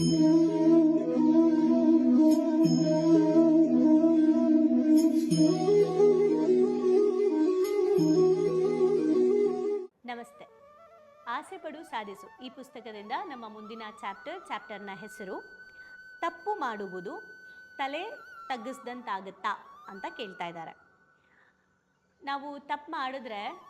ನಮಸ್ತೆ. ಆಸೆ ಪಡು, ಸಾಧಿಸು. ಈ ಪುಸ್ತಕದಿಂದ ನಮ್ಮ ಮುಂದಿನ ಚಾಪ್ಟರ್, ಚಾಪ್ಟರ್ನ ಹೆಸರು, ತಪ್ಪು ಮಾಡುವುದು ತಲೆ ತಗ್ಗಿಸ್ದಂತಾಗುತ್ತಾ ಅಂತ ಕೇಳ್ತಾ ಇದ್ದಾರೆ. ನಾವು ತಪ್ಪು ಮಾಡಿದ್ರೆ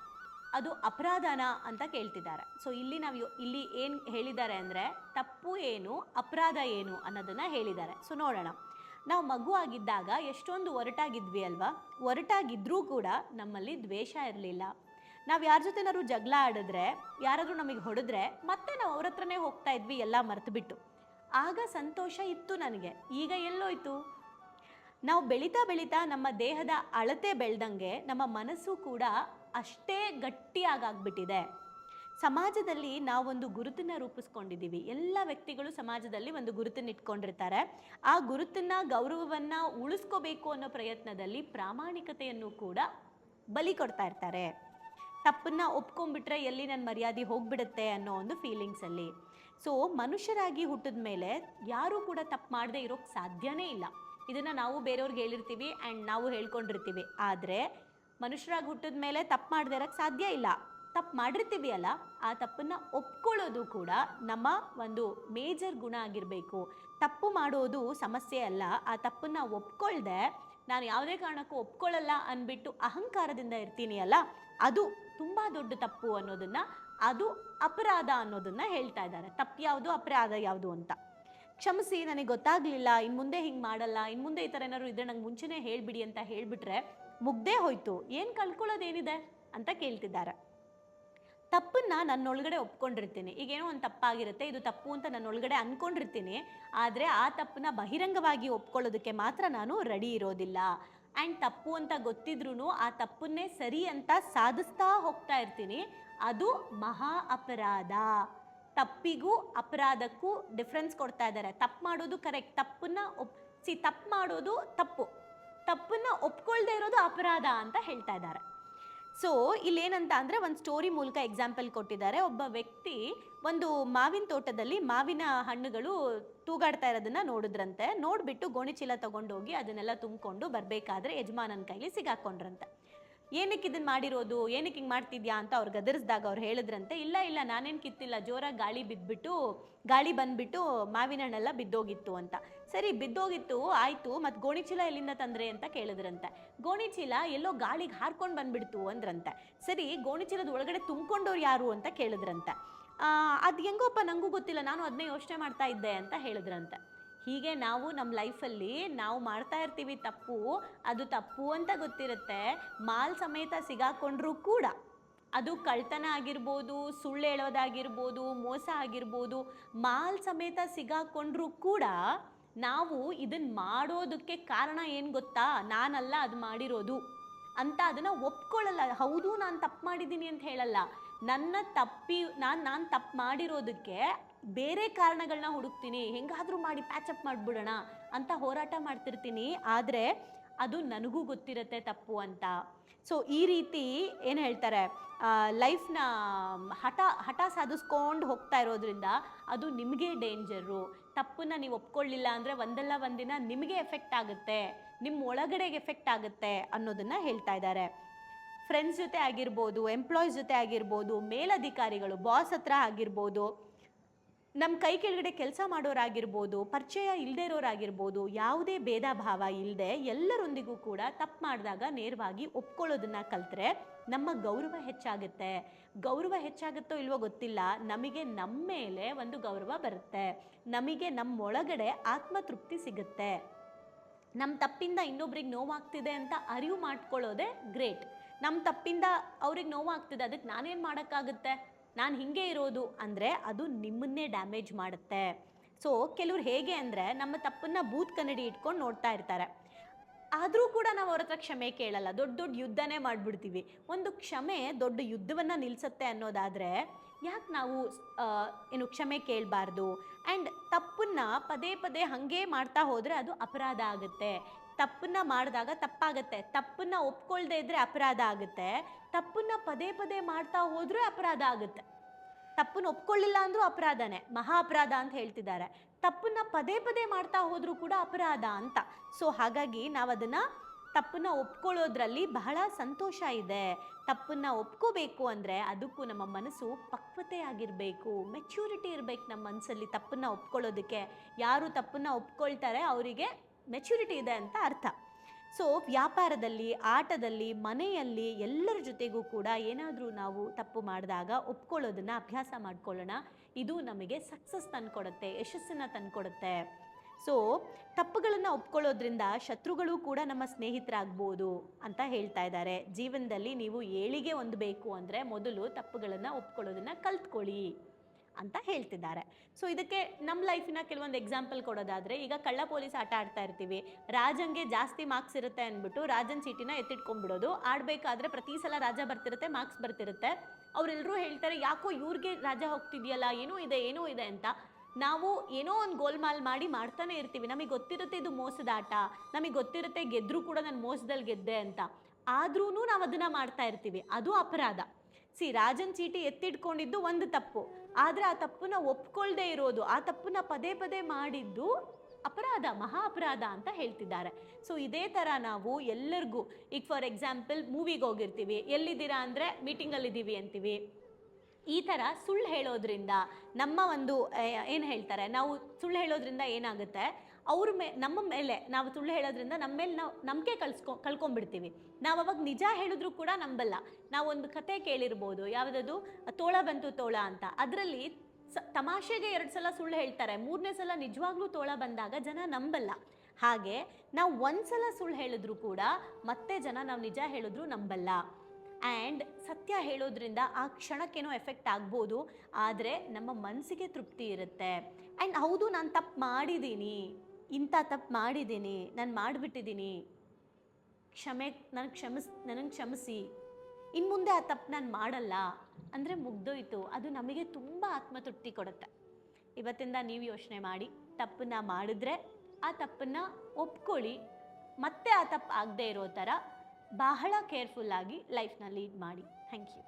ಅದು ಅಪರಾಧನ ಅಂತ ಕೇಳ್ತಿದ್ದಾರೆ. ಸೊ ಇಲ್ಲಿ ನಾವು ಇಲ್ಲಿ ಏನು ಹೇಳಿದ್ದಾರೆ ಅಂದರೆ, ತಪ್ಪು ಏನು, ಅಪರಾಧ ಏನು ಅನ್ನೋದನ್ನು ಹೇಳಿದ್ದಾರೆ. ಸೊ ನೋಡೋಣ. ನಾವು ಮಗು ಆಗಿದ್ದಾಗ ಎಷ್ಟೊಂದು ಒರಟಾಗಿದ್ವಿ ಅಲ್ವಾ? ಒರಟಾಗಿದ್ರೂ ಕೂಡ ನಮ್ಮಲ್ಲಿ ದ್ವೇಷ ಇರಲಿಲ್ಲ. ನಾವು ಯಾರ ಜೊತೆನಾದ್ರು ಜಗಳ ಆಡಿದ್ರೆ, ಯಾರಾದರೂ ನಮಗೆ ಹೊಡೆದ್ರೆ, ಮತ್ತೆ ನಾವು ಅವ್ರ ಹತ್ರನೇ ಹೋಗ್ತಾ ಇದ್ವಿ, ಎಲ್ಲ ಮರೆತುಬಿಟ್ಟು. ಆಗ ಸಂತೋಷ ಇತ್ತು ನನಗೆ. ಈಗ ಎಲ್ಲೋಯ್ತು? ನಾವು ಬೆಳೀತಾ ಬೆಳೀತಾ ನಮ್ಮ ದೇಹದ ಅಳತೆ ಬೆಳೆದಂಗೆ ನಮ್ಮ ಮನಸ್ಸು ಕೂಡ ಅಷ್ಟೇ ಗಟ್ಟಿಯಾಗಾಗ್ಬಿಟ್ಟಿದೆ. ಸಮಾಜದಲ್ಲಿ ನಾವೊಂದು ಗುರುತನ್ನು ರೂಪಿಸ್ಕೊಂಡಿದ್ದೀವಿ. ಎಲ್ಲ ವ್ಯಕ್ತಿಗಳು ಸಮಾಜದಲ್ಲಿ ಒಂದು ಗುರುತನ್ನು ಇಟ್ಕೊಂಡಿರ್ತಾರೆ. ಆ ಗುರುತನ್ನು, ಗೌರವವನ್ನು ಉಳಿಸ್ಕೋಬೇಕು ಅನ್ನೋ ಪ್ರಯತ್ನದಲ್ಲಿ ಪ್ರಾಮಾಣಿಕತೆಯನ್ನು ಕೂಡ ಬಲಿ ಕೊಡ್ತಾ ಇರ್ತಾರೆ. ತಪ್ಪನ್ನು ಒಪ್ಕೊಂಡ್ಬಿಟ್ರೆ ಎಲ್ಲಿ ನನ್ನ ಮರ್ಯಾದೆ ಹೋಗ್ಬಿಡುತ್ತೆ ಅನ್ನೋ ಒಂದು ಫೀಲಿಂಗ್ಸಲ್ಲಿ ಸೊ ಮನುಷ್ಯರಾಗಿ ಹುಟ್ಟಿದ ಮೇಲೆ ಯಾರೂ ಕೂಡ ತಪ್ಪು ಮಾಡದೇ ಇರೋಕ್ಕೆ ಸಾಧ್ಯನೇ ಇಲ್ಲ. ಇದನ್ನು ನಾವು ಬೇರೆಯವ್ರಿಗೆ ಹೇಳಿರ್ತೀವಿ ಆ್ಯಂಡ್ ನಾವು ಹೇಳ್ಕೊಂಡಿರ್ತೀವಿ. ಆದರೆ ಮನುಷ್ಯರಾಗಿ ಹುಟ್ಟಿದ ಮೇಲೆ ತಪ್ಪು ಮಾಡದೇ ಇರೋಕ್ಕೆ ಸಾಧ್ಯ ಇಲ್ಲ. ತಪ್ಪು ಮಾಡಿರ್ತೀವಿ ಅಲ್ಲ ಆ ತಪ್ಪನ್ನು ಒಪ್ಕೊಳ್ಳೋದು ಕೂಡ ನಮ್ಮ ಒಂದು ಮೇಜರ್ ಗುಣ ಆಗಿರಬೇಕು. ತಪ್ಪು ಮಾಡೋದು ಸಮಸ್ಯೆ ಅಲ್ಲ, ಆ ತಪ್ಪನ್ನು ಒಪ್ಕೊಳ್ದೆ, ನಾನು ಯಾವುದೇ ಕಾರಣಕ್ಕೂ ಒಪ್ಕೊಳ್ಳಲ್ಲ ಅಂದ್ಬಿಟ್ಟು ಅಹಂಕಾರದಿಂದ ಇರ್ತೀನಿ ಅಲ್ಲ ಅದು ತುಂಬ ದೊಡ್ಡ ತಪ್ಪು ಅನ್ನೋದನ್ನು, ಅದು ಅಪರಾಧ ಅನ್ನೋದನ್ನು ಹೇಳ್ತಾ ಇದ್ದಾರೆ. ತಪ್ಪು ಯಾವುದು, ಅಪರಾಧ ಯಾವುದು ಅಂತ. ಕ್ಷಮಿಸಿ, ನನಗೆ ಗೊತ್ತಾಗಲಿಲ್ಲ ಇನ್ನು ಮುಂದೆ ಹಿಂಗೆ ಮಾಡಲ್ಲ ಇನ್ನು ಮುಂದೆ ಈ ಥರ ಏನಾದ್ರು ಇದ್ರೆ ನಂಗೆ ಮುಂಚೆನೇ ಹೇಳಿಬಿಡಿ ಅಂತ ಹೇಳಿಬಿಟ್ರೆ ಮುಗ್ದೇ ಹೋಯ್ತು. ಏನು ಕಳ್ಕೊಳ್ಳೋದೇನಿದೆ ಅಂತ ಕೇಳ್ತಿದ್ದಾರೆ. ತಪ್ಪನ್ನ ನನ್ನೊಳಗಡೆ ಒಪ್ಕೊಂಡಿರ್ತೀನಿ. ಈಗೇನೋ ಒಂದು ತಪ್ಪಾಗಿರುತ್ತೆ, ಇದು ತಪ್ಪು ಅಂತ ನನ್ನೊಳಗಡೆ ಅಂದ್ಕೊಂಡಿರ್ತೀನಿ ಆದರೆ ಆ ತಪ್ಪನ್ನ ಬಹಿರಂಗವಾಗಿ ಒಪ್ಕೊಳ್ಳೋದಕ್ಕೆ ಮಾತ್ರ ನಾನು ರೆಡಿ ಇರೋದಿಲ್ಲ. ಆ್ಯಂಡ್ ತಪ್ಪು ಅಂತ ಗೊತ್ತಿದ್ರೂ ಆ ತಪ್ಪನ್ನೇ ಸರಿ ಅಂತ ಸಾಧಿಸ್ತಾ ಹೋಗ್ತಾ ಇರ್ತೀನಿ. ಅದು ಮಹಾ ಅಪರಾಧ. ತಪ್ಪಿಗೂ ಅಪರಾಧಕ್ಕೂ ಡಿಫ್ರೆನ್ಸ್ ಕೊಡ್ತಾ ಇದ್ದಾರೆ. ತಪ್ಪು ಮಾಡೋದು ಕರೆಕ್ಟ್ ತಪ್ಪನ್ನ ಒಪ್, ಸಿ, ತಪ್ಪು ಮಾಡೋದು ತಪ್ಪು. ತಪ್ಪನ್ನ ಒಪ್ಕೊಳ್ದೇ ಇರೋದು ಅಪರಾಧ ಅಂತ ಹೇಳ್ತಾ ಇದ್ದಾರೆ. ಸೊ ಇಲ್ಲೇನಂತ ಅಂದರೆ ಒಂದು ಸ್ಟೋರಿ ಮೂಲಕ ಎಕ್ಸಾಂಪಲ್ ಕೊಟ್ಟಿದ್ದಾರೆ. ಒಬ್ಬ ವ್ಯಕ್ತಿ ಒಂದು ಮಾವಿನ ತೋಟದಲ್ಲಿ ಮಾವಿನ ಹಣ್ಣುಗಳು ತೂಗಾಡ್ತಾ ಇರೋದನ್ನ ನೋಡಿದ್ರಂತೆ. ನೋಡಿಬಿಟ್ಟು ಗೋಣಿಚೀಲ ತಗೊಂಡೋಗಿ ಅದನ್ನೆಲ್ಲ ತುಂಬಿಕೊಂಡು ಬರಬೇಕಾದ್ರೆ ಯಜಮಾನನ ಕೈಲಿ ಸಿಗಾಕೊಂಡ್ರಂತೆ. ಏನಕ್ಕೆ ಇದನ್ನ ಮಾಡಿರೋದು? ಏನಕ್ಕೆ ಹಿಂಗೆ ಮಾಡ್ತಿದ್ಯಾ ಅಂತ ಅವ್ರು ಗದರಿಸಿದಾಗ ಅವ್ರು ಹೇಳಿದ್ರಂತೆ, ಇಲ್ಲ ಇಲ್ಲ, ನಾನೇನು ಕಿತ್ತಿಲ್ಲ, ಜೋರಾಗಿ ಗಾಳಿ ಬಿದ್ದುಬಿಟ್ಟು ಗಾಳಿ ಬಂದ್ಬಿಟ್ಟು ಮಾವಿನ ಹಣ್ಣೆಲ್ಲ ಬಿದ್ದೋಗಿತ್ತು ಅಂತ. ಸರಿ, ಬಿದ್ದೋಗಿತ್ತು, ಆಯಿತು, ಮತ್ತು ಗೋಣಿಚೀಲ ಎಲ್ಲಿಂದ ತಂದ್ರೆ ಅಂತ ಕೇಳಿದ್ರಂತೆ. ಗೋಣಿಚೀಲ ಎಲ್ಲೋ ಗಾಳಿಗೆ ಹಾರ್ಕೊಂಡು ಬಂದ್ಬಿಡ್ತು ಅಂದ್ರಂತೆ. ಸರಿ, ಗೋಣಿಚೀಲದ ಒಳಗಡೆ ತುಂಬ್ಕೊಂಡವ್ರು ಯಾರು ಅಂತ ಕೇಳಿದ್ರಂತೆ. ಅದು ಹೆಂಗೋಪ್ಪ ನನಗೂ ಗೊತ್ತಿಲ್ಲ, ನಾನು ಅದನ್ನೇ ಯೋಚನೆ ಮಾಡ್ತಾ ಇದ್ದೆ ಅಂತ ಹೇಳಿದ್ರಂತೆ. ಹೀಗೆ ನಾವು ನಮ್ಮ ಲೈಫಲ್ಲಿ ನಾವು ಮಾಡ್ತಾ ಇರ್ತೀವಿ ತಪ್ಪು, ಅದು ತಪ್ಪು ಅಂತ ಗೊತ್ತಿರುತ್ತೆ. ಮಾಲ್ ಸಮೇತ ಸಿಗಾಕೊಂಡ್ರೂ ಕೂಡ ಅದು ಕಳ್ತನ ಆಗಿರ್ಬೋದು, ಸುಳ್ಳು ಹೇಳೋದಾಗಿರ್ಬೋದು, ಮೋಸ ಆಗಿರ್ಬೋದು, ಮಾಲ್ ಸಮೇತ ಸಿಗಾಕೊಂಡ್ರೂ ಕೂಡ ನಾವು ಇದನ್ನು ಮಾಡೋದಕ್ಕೆ ಕಾರಣ ಏನು ಗೊತ್ತಾ? ನಾನಲ್ಲ ಅದು ಮಾಡಿರೋದು ಅಂತ ಅದನ್ನು ಒಪ್ಕೊಳ್ಳಲ್ಲ. ಹೌದು, ನಾನು ತಪ್ಪು ಮಾಡಿದ್ದೀನಿ ಅಂತ ಹೇಳಲ್ಲ. ನನ್ನ ತಪ್ಪಿ, ನಾನು ನಾನು ತಪ್ಪು ಮಾಡಿರೋದಕ್ಕೆ ಬೇರೆ ಕಾರಣಗಳನ್ನ ಹುಡುಕ್ತೀನಿ, ಹೆಂಗಾದರೂ ಮಾಡಿ ಪ್ಯಾಚಪ್ ಮಾಡಿಬಿಡೋಣ ಅಂತ ಹೋರಾಟ ಮಾಡ್ತಿರ್ತೀನಿ, ಆದರೆ ಅದು ನನಗೂ ಗೊತ್ತಿರುತ್ತೆ ತಪ್ಪು ಅಂತ. ಸೊ ಈ ರೀತಿ ಏನು ಹೇಳ್ತಾರೆ ಲೈಫ್ನ ಹಠ ಹಠ ಸಾಧಿಸ್ಕೊಂಡು ಹೋಗ್ತಾ ಇರೋದ್ರಿಂದ ಅದು ನಿಮಗೆ ಡೇಂಜರು ತಪ್ಪನ್ನು ನೀವು ಒಪ್ಕೊಳ್ಳಿಲ್ಲ ಅಂದರೆ ಒಂದಲ್ಲ ಒಂದಿನ ನಿಮಗೆ ಎಫೆಕ್ಟ್ ಆಗುತ್ತೆ ನಿಮ್ಮ ಒಳಗಡೆಗೆ ಎಫೆಕ್ಟ್ ಆಗುತ್ತೆ ಅನ್ನೋದನ್ನು ಹೇಳ್ತಾ ಇದ್ದಾರೆ. ಫ್ರೆಂಡ್ಸ್ ಜೊತೆ ಆಗಿರ್ಬೋದು ಎಂಪ್ಲಾಯೀಸ್ ಜೊತೆ ಆಗಿರ್ಬೋದು, ಮೇಲಧಿಕಾರಿಗಳು ಬಾಸ್ ಹತ್ರ ಆಗಿರ್ಬೋದು ನಮ್ಮ ಕೈ ಕೆಳಗಡೆ ಕೆಲಸ ಮಾಡೋರಾಗಿರ್ಬೋದು, ಪರಿಚಯ ಇಲ್ಲದೇ ಇರೋರಾಗಿರ್ಬೋದು, ಯಾವುದೇ ಭೇದ ಭಾವ ಇಲ್ಲದೆ ಎಲ್ಲರೊಂದಿಗೂ ಕೂಡ ತಪ್ಪು ಮಾಡಿದಾಗ ನೇರವಾಗಿ ಒಪ್ಕೊಳ್ಳೋದನ್ನ ಕಲ್ತ್ರೆ ನಮ್ಮ ಗೌರವ ಹೆಚ್ಚಾಗುತ್ತೆ. ಗೌರವ ಹೆಚ್ಚಾಗುತ್ತೋ ಇಲ್ವೋ ಗೊತ್ತಿಲ್ಲ, ನಮಗೆ ನಮ್ಮ ಮೇಲೆ ಒಂದು ಗೌರವ ಬರುತ್ತೆ. ನಮಗೆ ನಮ್ಮೊಳಗಡೆ ಆತ್ಮತೃಪ್ತಿ ಸಿಗುತ್ತೆ. ನಮ್ಮ ತಪ್ಪಿಂದ ಇನ್ನೊಬ್ರಿಗೆ ನೋವಾಗ್ತಿದೆ ಅಂತ ಅರಿವು ಮಾಡ್ಕೊಳ್ಳೋದೇ ಗ್ರೇಟ್. ನಮ್ಮ ತಪ್ಪಿಂದ ಅವ್ರಿಗೆ ನೋವಾಗ್ತಿದೆ, ಅದಕ್ಕೆ ನಾನೇನು ಮಾಡೋಕ್ಕಾಗುತ್ತೆ? ನಾನು ಹಿಂಗೆ ಇರೋದು ಅಂದರೆ ಅದು ನಿಮ್ಮನ್ನೇ ಡ್ಯಾಮೇಜ್ ಮಾಡುತ್ತೆ. ಸೊ ಕೆಲವ್ರು ಹೇಗೆ ಅಂದರೆ ನಮ್ಮ ತಪ್ಪನ್ನ ಬೂತ್ ಕನ್ನಡಿ ಇಟ್ಕೊಂಡು ನೋಡ್ತಾ ಇರ್ತಾರೆ. ಆದರೂ ಕೂಡ ನಾವು ಅವ್ರ ಕ್ಷಮೆ ಕೇಳಲ್ಲ. ದೊಡ್ಡ ದೊಡ್ಡ ಯುದ್ಧನೇ ಮಾಡಿಬಿಡ್ತೀವಿ. ಒಂದು ಕ್ಷಮೆ ದೊಡ್ಡ ಯುದ್ಧವನ್ನು ನಿಲ್ಲಿಸುತ್ತೆ ಅನ್ನೋದಾದರೆ ಯಾಕೆ ನಾವು ಏನು ಕ್ಷಮೆ ಕೇಳಬಾರ್ದು? ಆ್ಯಂಡ್ ತಪ್ಪನ್ನು ಪದೇ ಪದೇ ಹಾಗೆ ಮಾಡ್ತಾ ಹೋದರೆ ಅದು ಅಪರಾಧ ಆಗುತ್ತೆ. ತಪ್ಪನ್ನ ಮಾಡಿದಾಗ ತಪ್ಪಾಗುತ್ತೆ. ತಪ್ಪನ್ನ ಒಪ್ಕೊಳ್ದೇ ಇದ್ರೆ ಅಪರಾಧ ಆಗುತ್ತೆ. ತಪ್ಪನ್ನ ಪದೇ ಪದೇ ಮಾಡ್ತಾ ಹೋದ್ರೂ ಅಪರಾಧ ಆಗುತ್ತೆ. ತಪ್ಪನ್ನು ಒಪ್ಕೊಳ್ಳಿಲ್ಲ ಅಂದ್ರೂ ಅಪರಾಧನೇ. ಮಹಾ ಅಪರಾಧ ಅಂತ ಹೇಳ್ತಿದ್ದಾರೆ. ತಪ್ಪನ್ನ ಪದೇ ಪದೇ ಮಾಡ್ತಾ ಹೋದ್ರೂ ಕೂಡ ಅಪರಾಧ ಅಂತ. ಸೊ ಹಾಗಾಗಿ ನಾವು ಅದನ್ನ ತಪ್ಪನ್ನ ಒಪ್ಕೊಳ್ಳೋದ್ರಲ್ಲಿ ಬಹಳ ಸಂತೋಷ ಇದೆ. ತಪ್ಪನ್ನ ಒಪ್ಕೋಬೇಕು ಅಂದರೆ ಅದಕ್ಕೂ ನಮ್ಮ ಮನಸ್ಸು ಪಕ್ವತೆ ಆಗಿರಬೇಕು. ಮೆಚ್ಯೂರಿಟಿ ಇರಬೇಕು ನಮ್ಮ ಮನಸ್ಸಲ್ಲಿ ತಪ್ಪನ್ನ ಒಪ್ಕೊಳ್ಳೋದಕ್ಕೆ. ಯಾರು ತಪ್ಪನ್ನ ಒಪ್ಕೊಳ್ತಾರೆ ಅವರಿಗೆ ಮೆಚ್ಯೂರಿಟಿ ಇದೆ ಅಂತ ಅರ್ಥ. ಸೊ ವ್ಯಾಪಾರದಲ್ಲಿ, ಆಟದಲ್ಲಿ, ಮನೆಯಲ್ಲಿ ಎಲ್ಲರ ಜೊತೆಗೂ ಕೂಡ ಏನಾದರೂ ನಾವು ತಪ್ಪು ಮಾಡಿದಾಗ ಒಪ್ಕೊಳ್ಳೋದನ್ನು, ಅಭ್ಯಾಸ ಮಾಡ್ಕೊಳ್ಳೋಣ. ಇದು ನಮಗೆ ಸಕ್ಸಸ್ ತಂದುಕೊಡುತ್ತೆ, ಯಶಸ್ಸನ್ನು ತಂದುಕೊಡುತ್ತೆ. ಸೊ ತಪ್ಪುಗಳನ್ನು ಒಪ್ಕೊಳ್ಳೋದ್ರಿಂದ ಶತ್ರುಗಳು ಕೂಡ ನಮ್ಮ ಸ್ನೇಹಿತರಾಗ್ಬೋದು ಅಂತ ಹೇಳ್ತಾ ಇದ್ದಾರೆ. ಜೀವನದಲ್ಲಿ ನೀವು ಏಳಿಗೆ ಹೊಂದಬೇಕು ಅಂದರೆ ಮೊದಲು ತಪ್ಪುಗಳನ್ನು ಒಪ್ಕೊಳ್ಳೋದನ್ನು ಕಲ್ತ್ಕೊಳ್ಳಿ. ಅಂತ ಹೇಳ್ತಿದ್ದಾರೆ. ಸೊ ಇದಕ್ಕೆ ನಮ್ಮ ಲೈಫಿನ ಕೆಲವೊಂದು ಎಕ್ಸಾಂಪಲ್ ಕೊಡೋದಾದರೆ, ಈಗ ಕಳ್ಳ ಪೊಲೀಸ್ ಆಟ ಆಡ್ತಾ ಇರ್ತೀವಿ. ರಾಜಂಗೆ ಜಾಸ್ತಿ ಮಾರ್ಕ್ಸ್ ಇರುತ್ತೆ ಅಂದ್ಬಿಟ್ಟು ರಾಜನ್ ಚೀಟಿನ ಎತ್ತಿಟ್ಕೊಂಡ್ಬಿಡೋದು. ಆಡಬೇಕಾದ್ರೆ ಪ್ರತಿ ಸಲ ರಾಜ ಬರ್ತಿರುತ್ತೆ ಮಾರ್ಕ್ಸ್ ಬರ್ತಿರುತ್ತೆ. ಅವರೆಲ್ಲರೂ ಹೇಳ್ತಾರೆ, ಯಾಕೋ ಇವ್ರಿಗೆ ರಾಜ ಹೋಗ್ತಿದೆಯಲ್ಲ, ಏನೂ ಇದೆ ಏನೂ ಇದೆ ಅಂತ. ನಾವು ಏನೋ ಒಂದು ಗೋಲ್ಮಾಲ್ ಮಾಡಿ ಮಾಡ್ತಾನೆ ಇರ್ತೀವಿ. ನಮಗೆ ಗೊತ್ತಿರುತ್ತೆ ಇದು ಮೋಸದ ಆಟ. ನಮಗೆ ಗೊತ್ತಿರುತ್ತೆ ಗೆದ್ರೂ ಕೂಡ ನಾನು ಮೋಸದಲ್ಲಿ ಗೆದ್ದೆ ಅಂತ. ಆದ್ರೂ ನಾವು ಅದನ್ನ ಮಾಡ್ತಾ ಇರ್ತೀವಿ. ಅದು ಅಪರಾಧ. ಸಿ, ರಾಜನ್ ಚೀಟಿ ಎತ್ತಿಟ್ಕೊಂಡಿದ್ದು ಒಂದು ತಪ್ಪು. ಆದರೆ ಆ ತಪ್ಪನ್ನ ಒಪ್ಕೊಳ್ದೇ ಇರೋದು, ಆ ತಪ್ಪನ್ನ ಪದೇ ಪದೇ ಮಾಡಿದ್ದು ಅಪರಾಧ ಮಹಾ ಅಪರಾಧ ಅಂತ ಹೇಳ್ತಿದ್ದಾರೆ. ಸೊ ಇದೇ ಥರ ನಾವು ಎಲ್ಲರಿಗೂ, ಈಗ ಫಾರ್ ಎಕ್ಸಾಂಪಲ್ ಮೂವಿಗೆ ಹೋಗಿರ್ತೀವಿ, ಎಲ್ಲಿದ್ದೀರಾ ಅಂದರೆ ಮೀಟಿಂಗಲ್ಲಿದ್ದೀವಿ ಅಂತೀವಿ. ಈ ಥರ ಸುಳ್ಳು ಹೇಳೋದ್ರಿಂದ ನಮ್ಮ ಒಂದು ಏನು ಹೇಳ್ತಾರೆ, ನಾವು ಸುಳ್ಳು ಹೇಳೋದ್ರಿಂದ ಏನಾಗುತ್ತೆ? ಅವ್ರ ಮೇ, ನಮ್ಮ ಮೇಲೆ ನಾವು ಸುಳ್ಳು ಹೇಳೋದ್ರಿಂದ ನಮ್ಮ ಮೇಲೆ ನಾವು ನಂಬಿಕೆ ಕಳ್ಸ್ಕೊ ಕಳ್ಕೊಂಡ್ಬಿಡ್ತೀವಿ. ನಾವು ಅವಾಗ ನಿಜ ಹೇಳಿದ್ರು ಕೂಡ ನಂಬಲ್ಲ. ನಾವು ಒಂದು ಕತೆ ಕೇಳಿರ್ಬೋದು, ಯಾವುದದು? ತೋಳ ಬಂತು ತೋಳ ಅಂತ. ಅದರಲ್ಲಿ ಸ, ತಮಾಷೆಗೆ ಎರಡು ಸಲ ಸುಳ್ಳು ಹೇಳ್ತಾರೆ. ಮೂರನೇ ಸಲ ನಿಜವಾಗ್ಲೂ ತೋಳ ಬಂದಾಗ ಜನ ನಂಬಲ್ಲ. ಹಾಗೆ ನಾವು ಒಂದ್ಸಲ ಸುಳ್ಳು ಹೇಳಿದ್ರು ಕೂಡ ಮತ್ತೆ ಜನ ನಾವು ನಿಜ ಹೇಳಿದ್ರು ನಂಬಲ್ಲ. ಆ್ಯಂಡ್ ಸತ್ಯ ಹೇಳೋದ್ರಿಂದ ಆ ಕ್ಷಣಕ್ಕೇನೋ ಎಫೆಕ್ಟ್ ಆಗ್ಬೋದು, ಆದರೆ ನಮ್ಮ ಮನಸ್ಸಿಗೆ ತೃಪ್ತಿ ಇರುತ್ತೆ. ಆ್ಯಂಡ್ ಹೌದು, ನಾನು ತಪ್ಪು ಮಾಡಿದ್ದೀನಿ ಇಂಥ ತಪ್ಪು ಮಾಡಿದ್ದೀನಿ, ನಾನು ಮಾಡಿಬಿಟ್ಟಿದ್ದೀನಿ. ಕ್ಷಮೆ ನನಗೆ ಕ್ಷಮಿಸ್ ನನಗೆ ಕ್ಷಮಿಸಿ. ಇನ್ನು ಮುಂದೆ ಆ ತಪ್ಪು ನಾನು ಮಾಡಲ್ಲ. ಅಂದರೆ ಮುಗ್ದೋಯ್ತು. ಅದು ನಮಗೆ ತುಂಬ ಆತ್ಮತೃಪ್ತಿ ಕೊಡುತ್ತೆ. ಇವತ್ತಿಂದ ನೀವು ಯೋಚನೆ ಮಾಡಿ, ತಪ್ಪನ್ನ ಮಾಡಿದ್ರೆ ಆ ತಪ್ಪನ್ನು ಒಪ್ಕೊಳ್ಳಿ. ಮತ್ತೆ ಆ ತಪ್ಪು ಆಗದೆ ಇರೋ ಥರ ಬಹಳ ಕೇರ್ಫುಲ್ಲಾಗಿ ಲೈಫ್ನ ಲೀಡ್ ಮಾಡಿ. Thank you.